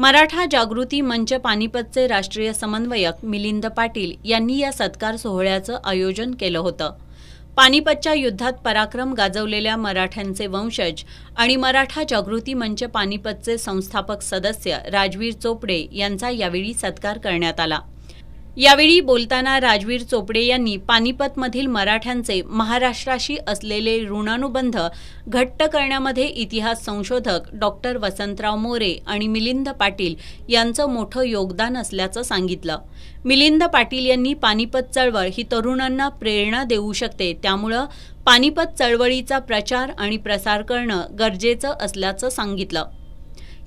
मराठा जागृती मंच पानिपतचे राष्ट्रीय समन्वयक मिलिंद पाटील यांनी या सत्कार सोहळ्याचं आयोजन केलं होतं. पानिपतच्या युद्धात पराक्रम गाजवलेल्या मराठ्यांचे वंशज आणि मराठा जागृती मंच पानिपतचे संस्थापक सदस्य राजवीर चोपडे यांचा यावेळी सत्कार करण्यात आला. यावेळी बोलताना राजवीर चोपडे यांनी पानिपतमधील मराठ्यांचे महाराष्ट्राशी असलेले ऋणानुबंध घट्ट करण्यामध्ये इतिहास संशोधक डॉक्टर वसंतराव मोरे आणि मिलिंद पाटील यांचं मोठं योगदान असल्याचं सांगितलं. मिलिंद पाटील यांनी पानिपत चळवळ ही तरुणांना प्रेरणा देऊ शकते त्यामुळं पानिपत चळवळीचा प्रचार आणि प्रसार करणं गरजेचं असल्याचं सांगितलं.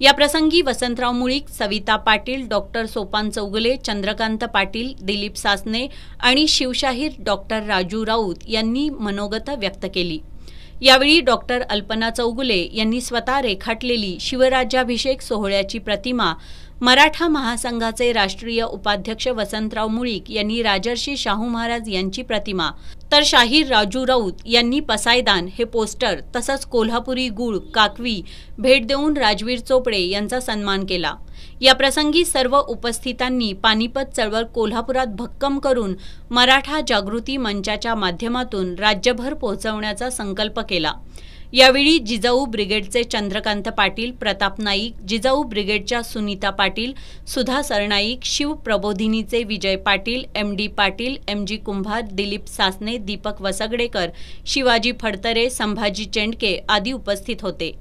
याप्रसंगी वसंतराव मुळीक सविता पाटील डॉक्टर सोपान चौगुले चंद्रकांत पाटील दिलीप सासने आणि शिवशाहीर डॉक्टर राजू राऊत यांनी मनोगत व्यक्त केली. यावेळी डॉक्टर अल्पना चौगुले यांनी स्वतः रेखाटलेली शिवराज्याभिषेक सोहळ्याची प्रतिमा मराठा महासंघाचे राष्ट्रीय उपाध्यक्ष वसंतराव मुळीक यांनी राजर्षी शाहू महाराज यांची प्रतिमा तर शाहीर राजू राऊत यांनी पसायदान हे पोस्टर तसंच कोल्हापुरी गुळ काकवी भेट देऊन राजवीर चोपडे यांचा सन्मान केला. या प्रसंगी सर्व उपस्थितांनी पानिपत चळवळ कोल्हापुरात भक्कम करून मराठा जागृती मंचाच्या माध्यमातून राज्यभर पोहोचवण्याचा संकल्प केला. यावेळी जिजाऊ ब्रिगेडचे चंद्रकांत पाटील प्रताप नाईक जिजाऊ ब्रिगेडच्या सुनीता पाटील सुधा सरनाईक शिव प्रबोधिनीचे Vijay Patil M D Patil M G Kumbhar Dilip Sasane Deepak Vasgadekar Shivaji Phadtare Sambhaji Chendke आदी उपस्थित होते.